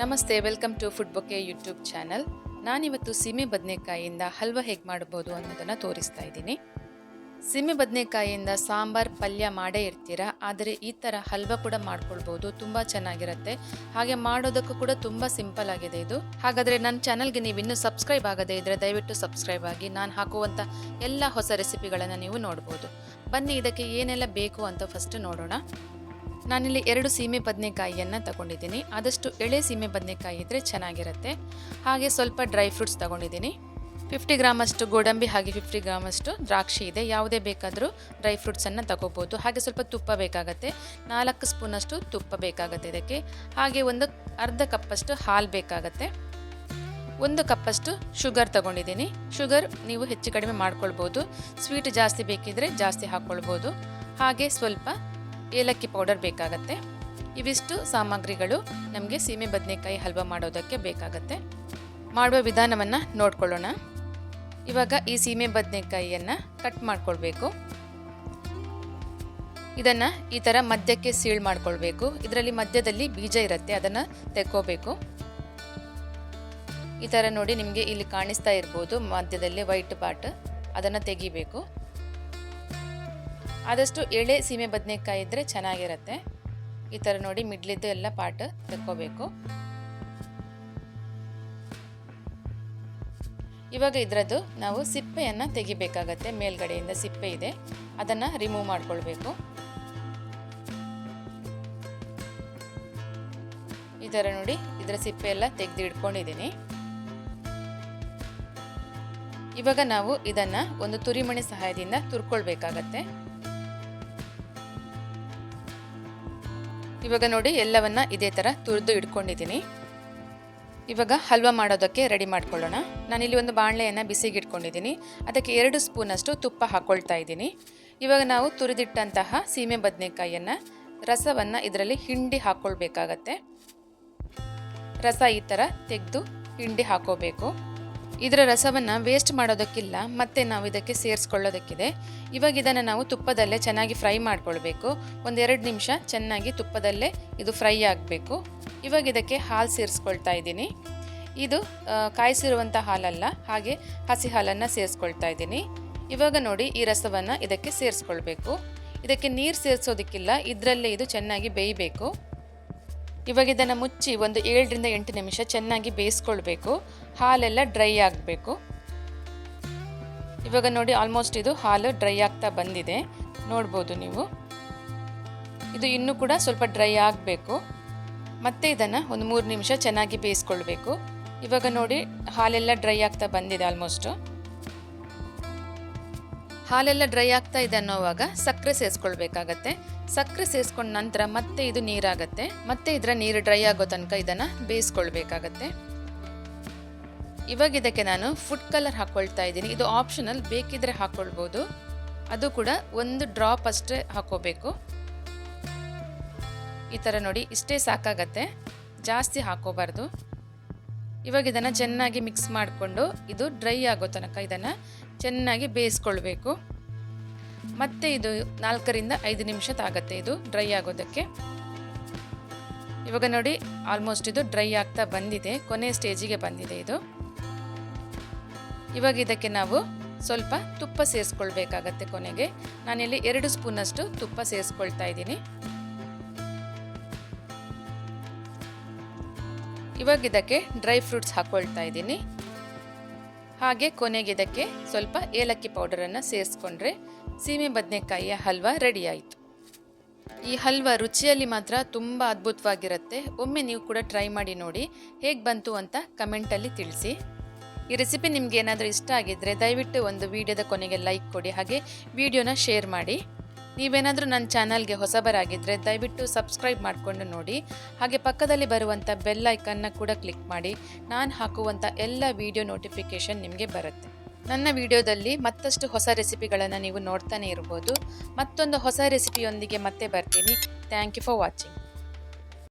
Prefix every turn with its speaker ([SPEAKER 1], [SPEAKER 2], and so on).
[SPEAKER 1] ನಮಸ್ತೆ, welcome to Food Bouquet YouTube channel. ನಾನಿವತ್ತು ಸೀಮೆ ಬದನೆಕಾಯಿಯಿಂದ ಹಲ್ವ ಹೇಗೆ ಮಾಡಬಹುದು ಅನ್ನೋದನ್ನು ತೋರಿಸ್ತಾ ಇದ್ದೀನಿ. ಸೀಮೆ ಬದನೆಕಾಯಿಯಿಂದ ಸಾಂಬಾರ್ ಪಲ್ಯ ಮಾಡೇ ಇರ್ತೀರಾ, ಆದರೆ ಈ ಥರ ಹಲ್ವ ಕೂಡ ಮಾಡ್ಕೊಳ್ಬೋದು, ತುಂಬ ಚೆನ್ನಾಗಿರುತ್ತೆ. ಹಾಗೆ ಮಾಡೋದಕ್ಕೂ ಕೂಡ ತುಂಬ ಸಿಂಪಲ್ ಆಗಿದೆ ಇದು. ಹಾಗಾದರೆ ನನ್ನ ಚಾನಲ್ಗೆ ನೀವು ಇನ್ನೂ ಸಬ್ಸ್ಕ್ರೈಬ್ ಆಗದೇ ಇದ್ದರೆ ದಯವಿಟ್ಟು ಸಬ್ಸ್ಕ್ರೈಬ್ ಆಗಿ, ನಾನು ಹಾಕುವಂಥ ಎಲ್ಲ ಹೊಸ ರೆಸಿಪಿಗಳನ್ನು ನೀವು ನೋಡ್ಬೋದು. ಬನ್ನಿ, ಇದಕ್ಕೆ ಏನೆಲ್ಲ ಬೇಕು ಅಂತ ಫಸ್ಟ್ ನೋಡೋಣ. ನಾನಿಲ್ಲಿ ಎರಡು ಸೀಮೆ ಬದನೆಕಾಯಿಯನ್ನು ತಗೊಂಡಿದ್ದೀನಿ. ಆದಷ್ಟು ಎಳೆ ಸೀಮೆ ಬದನೆಕಾಯಿ ಇದ್ದರೆ ಚೆನ್ನಾಗಿರುತ್ತೆ. ಹಾಗೆ ಸ್ವಲ್ಪ ಡ್ರೈ ಫ್ರೂಟ್ಸ್ ತಗೊಂಡಿದ್ದೀನಿ. ಫಿಫ್ಟಿ ಗ್ರಾಮಷ್ಟು ಗೋಡಂಬಿ ಹಾಗೆ ಫಿಫ್ಟಿ ಗ್ರಾಮಷ್ಟು ದ್ರಾಕ್ಷಿ ಇದೆ. ಯಾವುದೇ ಬೇಕಾದರೂ ಡ್ರೈ ಫ್ರೂಟ್ಸನ್ನು ತಗೋಬೋದು. ಹಾಗೆ ಸ್ವಲ್ಪ ತುಪ್ಪ ಬೇಕಾಗತ್ತೆ. ನಾಲ್ಕು ಸ್ಪೂನಷ್ಟು ತುಪ್ಪ ಬೇಕಾಗುತ್ತೆ ಇದಕ್ಕೆ. ಹಾಗೆ ಒಂದು ಅರ್ಧ ಕಪ್ಪಷ್ಟು ಹಾಲು ಬೇಕಾಗತ್ತೆ. ಒಂದು ಕಪ್ಪಷ್ಟು ಶುಗರ್ ತಗೊಂಡಿದ್ದೀನಿ. ಶುಗರ್ ನೀವು ಹೆಚ್ಚು ಕಡಿಮೆ ಮಾಡ್ಕೊಳ್ಬೋದು. ಸ್ವೀಟ್ ಜಾಸ್ತಿ ಬೇಕಿದ್ರೆ ಜಾಸ್ತಿ ಹಾಕ್ಕೊಳ್ಬೋದು. ಹಾಗೆ ಸ್ವಲ್ಪ ಏಲಕ್ಕಿ ಪೌಡರ್ ಬೇಕಾಗತ್ತೆ. ಇವಿಷ್ಟು ಸಾಮಗ್ರಿಗಳು ನಮಗೆ ಸೀಮೆ ಬದನೆಕಾಯಿ ಹಲ್ವ ಮಾಡೋದಕ್ಕೆ ಬೇಕಾಗತ್ತೆ. ಮಾಡುವ ವಿಧಾನವನ್ನು ನೋಡ್ಕೊಳ್ಳೋಣ. ಇವಾಗ ಈ ಸೀಮೆ ಬದನೆಕಾಯಿಯನ್ನು ಕಟ್ ಮಾಡ್ಕೊಳ್ಬೇಕು. ಇದನ್ನು ಈ ಥರ ಮಧ್ಯಕ್ಕೆ ಸೀಳ್ ಮಾಡ್ಕೊಳ್ಬೇಕು. ಇದರಲ್ಲಿ ಮಧ್ಯದಲ್ಲಿ ಬೀಜ ಇರುತ್ತೆ, ಅದನ್ನು ತೆಕ್ಕೋಬೇಕು. ಈ ಥರ ನೋಡಿ ನಿಮಗೆ ಇಲ್ಲಿ ಕಾಣಿಸ್ತಾ ಇರ್ಬೋದು ಮಧ್ಯದಲ್ಲಿ ವೈಟ್ ಪಾಟ್ ಅದನ್ನು ತೆಗಿಬೇಕು. ಆದಷ್ಟು ಎಳೆ, ಸೀಮೆ ಬದನೆಕಾಯಿ ಇದ್ದರೆ ಚೆನ್ನಾಗಿರುತ್ತೆ. ಈ ಥರ ನೋಡಿ ಮಿಡ್ಲಿದ್ದು ಎಲ್ಲ ಪಾರ್ಟ್ ತಕ್ಕೋಬೇಕು. ಇವಾಗ ಇದರದ್ದು ನಾವು ಸಿಪ್ಪೆಯನ್ನು ತೆಗಿಬೇಕಾಗತ್ತೆ. ಮೇಲ್ಗಡೆಯಿಂದ ಸಿಪ್ಪೆ ಇದೆ. ಅದನ್ನು ರಿಮೂವ್ ಮಾಡ್ಕೊಳ್ಬೇಕು. ಈ ಥರ ನೋಡಿ ಇದರ ಸಿಪ್ಪೆ ಎಲ್ಲ ತೆಗೆದು ಇಟ್ಕೊಂಡಿದ್ದೀನಿ. ಇವಾಗ ನಾವು ಇದನ್ನು ಒಂದು ತುರಿಮಣಿ ಸಹಾಯದಿಂದ ತುರ್ಕೊಳ್ಬೇಕಾಗತ್ತೆ. ಇವಾಗ ನೋಡಿ, ಎಲ್ಲವನ್ನ ಇದೇ ಥರ ತುರಿದು ಇಟ್ಕೊಂಡಿದ್ದೀನಿ. ಇವಾಗ ಹಲ್ವಾ ಮಾಡೋದಕ್ಕೆ ರೆಡಿ ಮಾಡ್ಕೊಳ್ಳೋಣ. ನಾನಿಲ್ಲಿ ಒಂದು ಬಾಣಲೆಯನ್ನು ಬಿಸಿಗೆ ಇಟ್ಕೊಂಡಿದ್ದೀನಿ ಅದಕ್ಕೆ ಎರಡು ಸ್ಪೂನಷ್ಟು ತುಪ್ಪ ಹಾಕ್ಕೊಳ್ತಾ ಇದ್ದೀನಿ. ಇವಾಗ ನಾವು ತುರಿದಿಟ್ಟಂತಹ ಸೀಮೆ ಬದನೆಕಾಯಿಯನ್ನು ರಸವನ್ನು ಇದರಲ್ಲಿ ಹಿಂಡಿ ಹಾಕ್ಕೊಳ್ಬೇಕಾಗತ್ತೆ ರಸ ಈ ಥರ ತೆಗೆದು ಹಿಂಡಿ ಹಾಕೋಬೇಕು. ಇದರ ರಸವನ್ನು ವೇಸ್ಟ್ ಮಾಡೋದಕ್ಕಿಲ್ಲ, ಮತ್ತೆ ನಾವು ಇದಕ್ಕೆ ಸೇರಿಸ್ಕೊಳ್ಳೋದಕ್ಕಿದೆ. ಇವಾಗ ಇದನ್ನು ನಾವು ತುಪ್ಪದಲ್ಲೇ ಚೆನ್ನಾಗಿ ಫ್ರೈ ಮಾಡ್ಕೊಳ್ಬೇಕು. ಒಂದೆರಡು ನಿಮಿಷ ಚೆನ್ನಾಗಿ ತುಪ್ಪದಲ್ಲೇ ಇದು ಫ್ರೈ ಆಗಬೇಕು. ಇವಾಗ ಇದಕ್ಕೆ ಹಾಲು ಸೇರಿಸ್ಕೊಳ್ತಾ ಇದ್ದೀನಿ. ಇದು ಕಾಯಿಸಿರುವಂಥ ಹಾಲಲ್ಲ, ಹಾಗೆ ಹಸಿ ಹಾಲನ್ನು ಸೇರಿಸ್ಕೊಳ್ತಾ ಇದ್ದೀನಿ. ಇವಾಗ ನೋಡಿ ಈ ರಸವನ್ನು ಇದಕ್ಕೆ ಸೇರಿಸ್ಕೊಳ್ಬೇಕು. ಇದಕ್ಕೆ ನೀರು ಸೇರಿಸೋದಕ್ಕಿಲ್ಲ, ಇದರಲ್ಲೇ ಇದು ಚೆನ್ನಾಗಿ ಬೇಯಬೇಕು. ಇವಾಗ ಇದನ್ನು ಮುಚ್ಚಿ ಒಂದು ಏಳರಿಂದ ಎಂಟು ನಿಮಿಷ ಚೆನ್ನಾಗಿ ಬೇಯಿಸ್ಕೊಳ್ಬೇಕು. ಹಾಲೆಲ್ಲ ಡ್ರೈ ಆಗಬೇಕು. ಇವಾಗ ನೋಡಿ ಆಲ್ಮೋಸ್ಟ್ ಇದು ಹಾಲು ಡ್ರೈ ಆಗ್ತಾ ಬಂದಿದೆ. ನೋಡ್ಬೋದು ನೀವು. ಇದು ಇನ್ನೂ ಕೂಡ ಸ್ವಲ್ಪ ಡ್ರೈ ಆಗಬೇಕು. ಮತ್ತೆ ಇದನ್ನು ಒಂದು ಮೂರು ನಿಮಿಷ ಚೆನ್ನಾಗಿ ಬೇಯಿಸ್ಕೊಳ್ಬೇಕು. ಇವಾಗ ನೋಡಿ ಹಾಲೆಲ್ಲ ಡ್ರೈ ಆಗ್ತಾ ಬಂದಿದೆ ಆಲ್ಮೋಸ್ಟು. ಹಾಲೆಲ್ಲ ಡ್ರೈ ಆಗ್ತಾ ಇದೆ ಅನ್ನೋವಾಗ ಸಕ್ಕರೆ ಸೇರಿಸ್ಕೊಳ್ಬೇಕಾಗತ್ತೆ. ಸಕ್ಕರೆ ಸೇರಿಸ್ಕೊಂಡ ನಂತರ ಮತ್ತೆ ಇದು ನೀರಾಗತ್ತೆ. ಮತ್ತೆ ಇದರ ನೀರು ಡ್ರೈ ಆಗೋ ತನಕ ಇದನ್ನು ಬೇಯಿಸ್ಕೊಳ್ಬೇಕಾಗತ್ತೆ. ಇವಾಗ ಇದಕ್ಕೆ ನಾನು ಫುಡ್ ಕಲರ್ ಹಾಕ್ಕೊಳ್ತಾ ಇದ್ದೀನಿ. ಇದು ಆಪ್ಷನಲ್ ಬೇಕಿದ್ರೆ ಹಾಕ್ಕೊಳ್ಬೋದು ಅದು ಕೂಡ ಒಂದು ಡ್ರಾಪ್ ಅಷ್ಟೇ ಹಾಕೋಬೇಕು. ಈ ಥರ ನೋಡಿ, ಇಷ್ಟೇ ಸಾಕಾಗತ್ತೆ. ಜಾಸ್ತಿ ಹಾಕೋಬಾರ್ದು. ಇವಾಗ ಇದನ್ನು ಚೆನ್ನಾಗಿ ಮಿಕ್ಸ್ ಮಾಡಿಕೊಂಡು ಇದು ಡ್ರೈ ಆಗೋ ತನಕ ಇದನ್ನು ಚೆನ್ನಾಗಿ ಬೇಯಿಸ್ಕೊಳ್ಬೇಕು. ಮತ್ತೆ ಇದು ನಾಲ್ಕರಿಂದ ಐದು ನಿಮಿಷ ತಾಗತ್ತೆ ಇದು ಡ್ರೈ ಆಗೋದಕ್ಕೆ. ಇವಾಗ ನೋಡಿ ಆಲ್ಮೋಸ್ಟ್ ಇದು ಡ್ರೈ ಆಗ್ತಾ ಬಂದಿದೆ, ಕೊನೆ ಸ್ಟೇಜಿಗೆ ಬಂದಿದೆ ಇದು. ಇವಾಗ ಇದಕ್ಕೆ ನಾವು ಸ್ವಲ್ಪ ತುಪ್ಪ ಸೇರಿಸ್ಕೊಳ್ಬೇಕಾಗತ್ತೆ ಕೊನೆಗೆ. ನಾನಿಲ್ಲಿ ಎರಡು ಸ್ಪೂನಷ್ಟು ತುಪ್ಪ ಸೇರಿಸ್ಕೊಳ್ತಾ ಇದ್ದೀನಿ. ಇವಾಗ ಇದಕ್ಕೆ ಡ್ರೈ ಫ್ರೂಟ್ಸ್ ಹಾಕ್ಕೊಳ್ತಾ ಇದ್ದೀನಿ. ಹಾಗೆ ಕೊನೆಗೆ ಇದಕ್ಕೆ ಸ್ವಲ್ಪ ಏಲಕ್ಕಿ ಪೌಡರನ್ನು ಸೇರಿಸ್ಕೊಂಡ್ರೆ ಸೀಮೆ ಬದನೆಕಾಯಿಯ ಹಲ್ವ ರೆಡಿ ಆಯಿತು ಈ ಹಲ್ವ ರುಚಿಯಲ್ಲಿ ಮಾತ್ರ ತುಂಬ ಅದ್ಭುತವಾಗಿರುತ್ತೆ. ಒಮ್ಮೆ ನೀವು ಕೂಡ ಟ್ರೈ ಮಾಡಿ ನೋಡಿ. ಹೇಗೆ ಬಂತು ಅಂತ ಕಮೆಂಟಲ್ಲಿ ತಿಳಿಸಿ. ಈ ರೆಸಿಪಿ ನಿಮ್ಗೆ ಏನಾದರೂ ಇಷ್ಟ ಆಗಿದ್ದರೆ ದಯವಿಟ್ಟು ಒಂದು ವಿಡಿಯೋದ ಕೊನೆಗೆ ಲೈಕ್ ಕೊಡಿ. ಹಾಗೆ ವಿಡಿಯೋನ ಶೇರ್ ಮಾಡಿ. ನೀವೇನಾದರೂ ನನ್ನ ಚಾನಲ್ಗೆ ಹೊಸಬರಾಗಿದ್ದರೆ ದಯವಿಟ್ಟು ಸಬ್ಸ್ಕ್ರೈಬ್ ಮಾಡಿಕೊಂಡು ನೋಡಿ. ಹಾಗೆ ಪಕ್ಕದಲ್ಲಿ ಬರುವಂಥ ಬೆಲ್ ಐಕನ್ನ ಕೂಡ ಕ್ಲಿಕ್ ಮಾಡಿ. ನಾನು ಹಾಕುವಂಥ ಎಲ್ಲ ವಿಡಿಯೋ ನೋಟಿಫಿಕೇಷನ್ ನಿಮಗೆ ಬರುತ್ತೆ. ನನ್ನ ವಿಡಿಯೋದಲ್ಲಿ ಮತ್ತಷ್ಟು ಹೊಸ ರೆಸಿಪಿಗಳನ್ನು ನೀವು ನೋಡ್ತಾನೆ ಇರ್ಬೋದು. ಮತ್ತೊಂದು ಹೊಸ ರೆಸಿಪಿಯೊಂದಿಗೆ ಮತ್ತೆ ಬರ್ತೀನಿ. Thank you for watching